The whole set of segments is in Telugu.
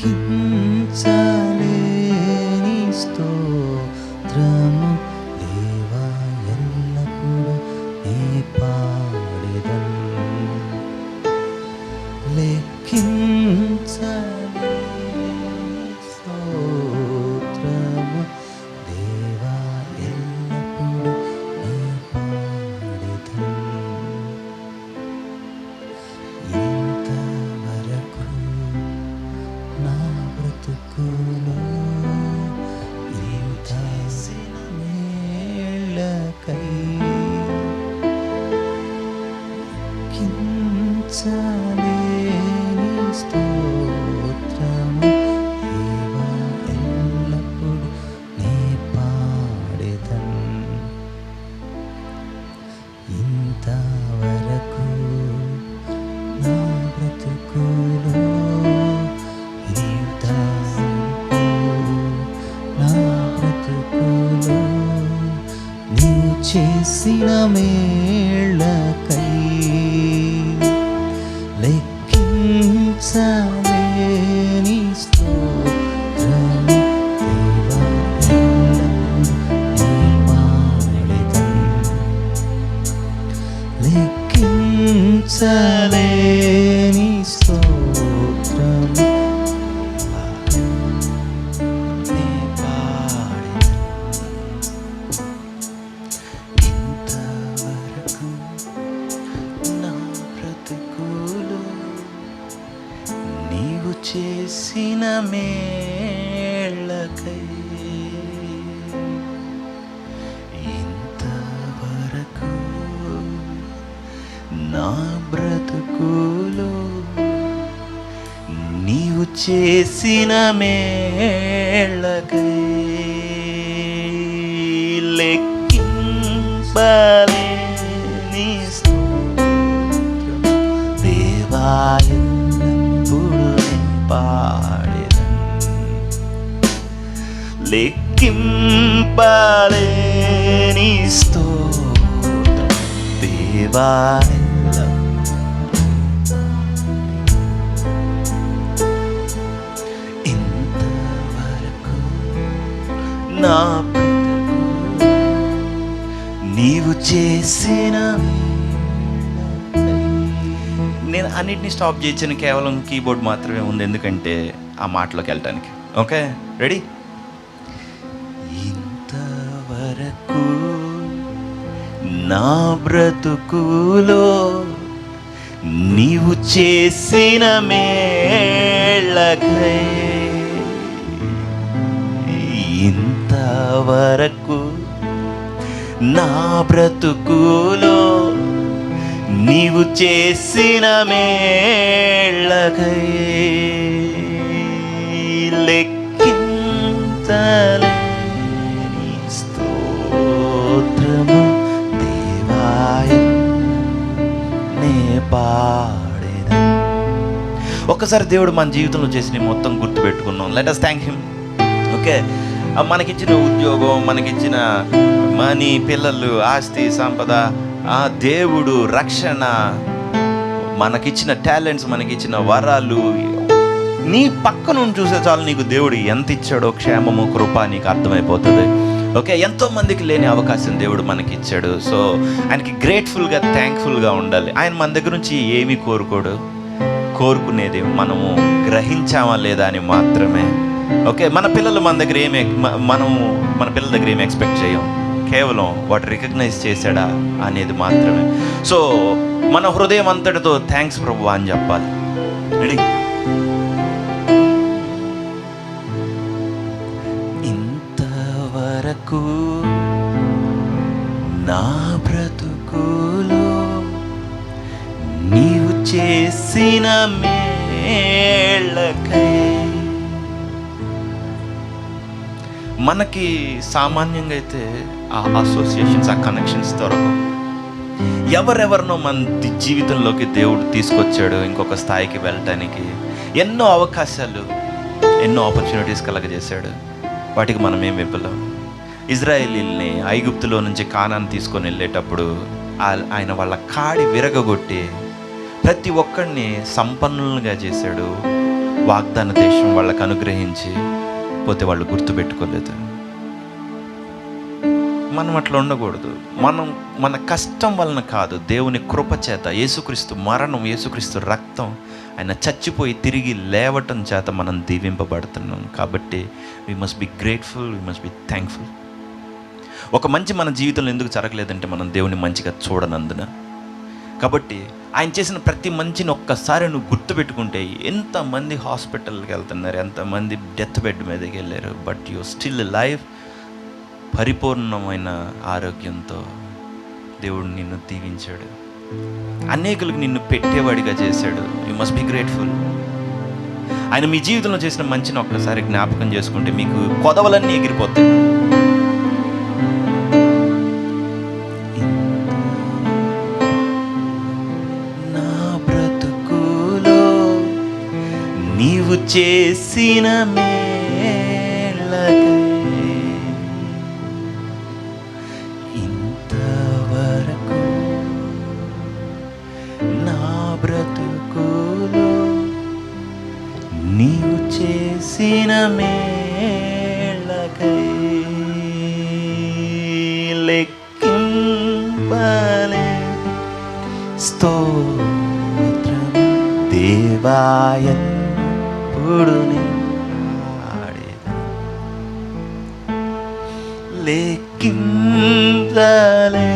లెక్కించలేని చేసిన మేళ్ళకై లెక్కించలేని స్తోత్రము దేవా నా బ్రతుకులో నీవు చేసిన మేళ్ళకై లెక్కింపలేని స్తోత్రం. దేవా ఎల్లప్పుడూ నీ పాడెదన్. లెక్కింపలేని స్తోత్రం. దేవా నా నీవు చేసిన నేను అన్నిటిని స్టాప్ చేయించిన కేవలం కీబోర్డ్ మాత్రమే ఉంది ఎందుకంటే ఆ మాటలోకి వెళ్ళటానికి. ఓకే రెడీ ఇంతవరకు నా బ్రతుకులో నీవు చేసిన మేళ్ళకై వరకు నా బ్రతుకులో నీవు చేసిన మేళ్ళకై లెక్కింతలేని స్తోత్రము దేవాయ నే పాడేదా ఒక్కసారి దేవుడు మన జీవితంలో చేసిన మొత్తం గుర్తుపెట్టుకున్నాం let us thank him okay మనకిచ్చిన ఉద్యోగం మనకిచ్చిన మనీ పిల్లలు ఆస్తి సంపద ఆ దేవుడు రక్షణ మనకిచ్చిన టాలెంట్స్ మనకిచ్చిన వరాలు నీ పక్క చూసే చాలు నీకు దేవుడు ఎంత ఇచ్చాడో క్షేమము కృప నీకు అర్థమైపోతుంది. ఓకే ఎంతో మందికి లేని అవకాశం దేవుడు మనకి ఇచ్చాడు సో ఆయనకి గ్రేట్ఫుల్గా థ్యాంక్ఫుల్గా ఉండాలి. ఆయన మన దగ్గర నుంచి ఏమి కోరుకోడు. కోరుకునేది మనము గ్రహించామా లేదా అని మాత్రమే. ఓకే మన పిల్లలు మన దగ్గర ఏమి మనం మనము మన పిల్లల దగ్గర ఏమి ఎక్స్పెక్ట్ చేయం? కేవలం వాటి రికగ్నైజ్ చేశాడా అనేది మాత్రమే. సో మన హృదయం అంతటితో థ్యాంక్స్ ప్రభు అని చెప్పాలి. రెడీ ఇంతవరకు నా బ్రతుకులో నీవు చేసిన మేళ్ళకై మనకి సామాన్యంగా అయితే ఆ అసోసియేషన్స్ ఆ కనెక్షన్స్ దొరకవు. ఎవరెవరినో మన జీవితంలోకి దేవుడు తీసుకొచ్చాడు ఇంకొక స్థాయికి వెళ్ళటానికి. ఎన్నో అవకాశాలు ఎన్నో ఆపర్చునిటీస్ కలగజేశాడు. వాటికి మనం ఏం ఇవ్వలేం ఇజ్రాయేలీల్ని ఐగుప్తులో నుంచి కానాన్ని తీసుకొని వెళ్ళేటప్పుడు ఆ- ఆయన వాళ్ళ కాడి విరగగొట్టి ప్రతి ఒక్కడిని సంపన్నులుగా చేశాడు. వాగ్దాన దేశం వాళ్ళకు అనుగ్రహించి పోతే వాళ్ళు గుర్తుపెట్టుకోలేదు. మనం అట్లా ఉండకూడదు. మనం మన కష్టం వలన కాదు దేవుని కృప చేత యేసుక్రీస్తు మరణం యేసుక్రీస్తు రక్తం ఆయన చచ్చిపోయి తిరిగి లేవటం చేత మనం దీవింపబడుతున్నాం. కాబట్టి we must be grateful we must be thankful ఒక మంచి మన జీవితంలో ఎందుకు జరగలేదంటే మనం దేవుని మంచిగా చూడనందున. కాబట్టి ఆయన చేసిన ప్రతి మంచిని ఒక్కసారి నువ్వు గుర్తుపెట్టుకుంటే ఎంతమంది హాస్పిటల్కి వెళ్తున్నారు ఎంతమంది డెత్ బెడ్ మీదకి వెళ్ళారు బట్ యు స్టిల్ లైఫ్ పరిపూర్ణమైన ఆరోగ్యంతో దేవుడు నిన్ను దీవించాడు. అనేకులకు నిన్ను పెట్టేవాడిగా చేశాడు. యు మస్ట్ బి గ్రేట్ఫుల్ ఆయన మీ జీవితంలో చేసిన మంచిని ఒక్కసారి జ్ఞాపకం చేసుకుంటే మీకు కొదవలన్నీ ఎగిరిపోతాయి. చేసిన మేళ్ళకై ఇంతవరకు నా బ్రతుకులో నీవు చేసిన మేళ్ళకై లెక్కింపలే స్తోత్రం దేవాయప్పుడు లెక్కించలే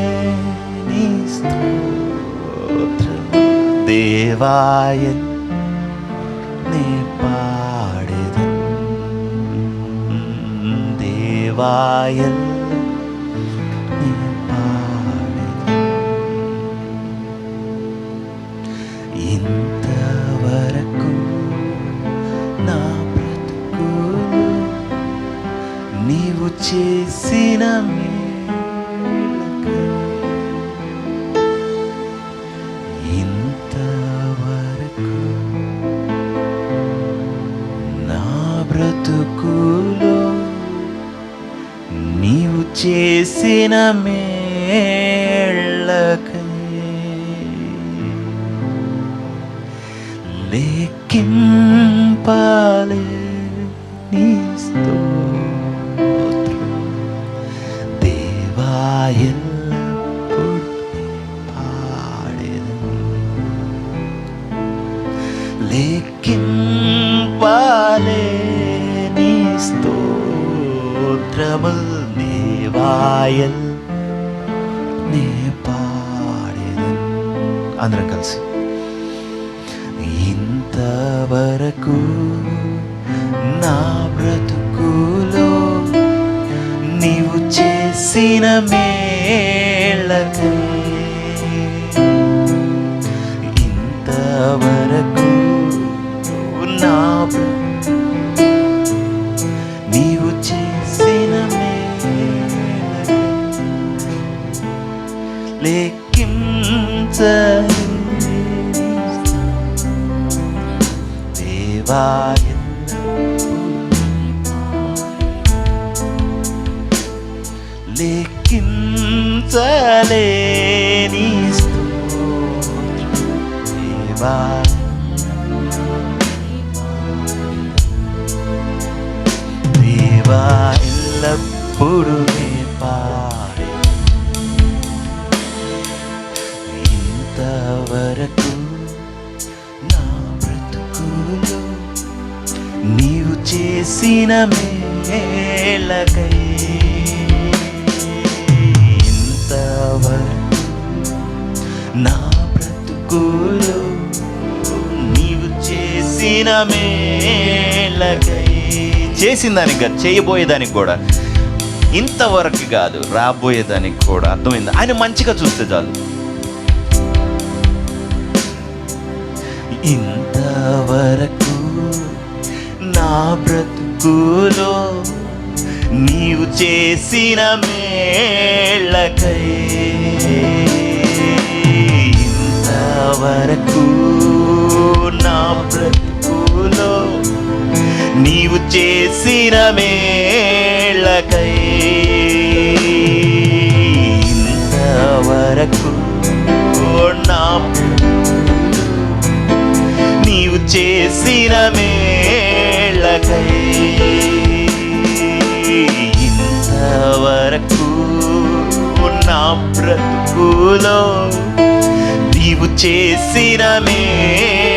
నీ స్తోత్రం దేవాయ నే పాడేదన్ దేవాయల్ నే ఇంతవరకు నా బ్రతుకులో నీవు చేసిన మేళ్ళకై లేకింపా వరకు నా బ్రతుకులో నీవు చేసిన మేళ్ళకై ఇంతవరకు నా నీవు చేసిన మేళ్ళకై లెక్కించ దేవా లెక్కించలేని స్తోత్రం దేవా దేవా ఎల్లప్పుడు నే చేసిన మేలకై ఇంతవరకు నా బ్రతుకులో నీవు చేసిన మేలకై చేసిన దానికి కాదు చేయబోయేదానికి కూడా. ఇంతవరకు కాదు రాబోయేదానికి కూడా అర్థమైంది? ఆయన మంచిగా చూస్తే చాలు. ఇంతవరకు బ్రతుకులో నీవు చేసిన మేళ్ళకై ఇంతవరకు నా బ్రతుకులో నీవు చేసిన మేళ్ళకై చేసిన మేళకై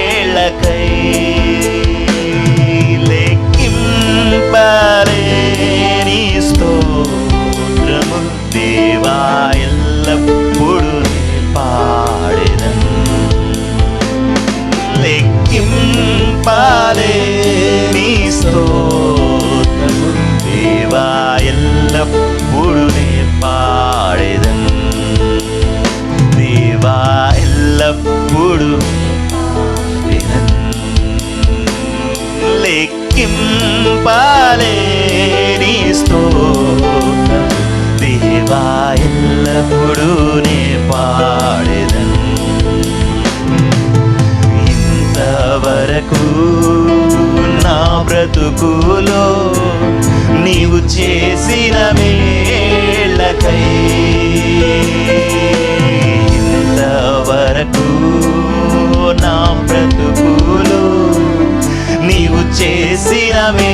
ఎల్లప్పుడు నే పాడెదన్. ఇంతవరకు నా బ్రతుకులో నీవు చేసిన మేళ్ళకై ఇంతవరకు నా బ్రతుకులో నీవు చేసిన మే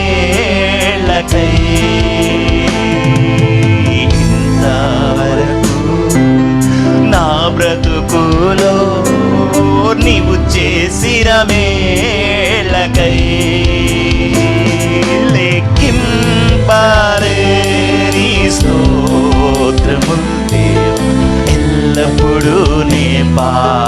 స్తోత్రము దేవా, ఎల్లప్పుడూ నే పా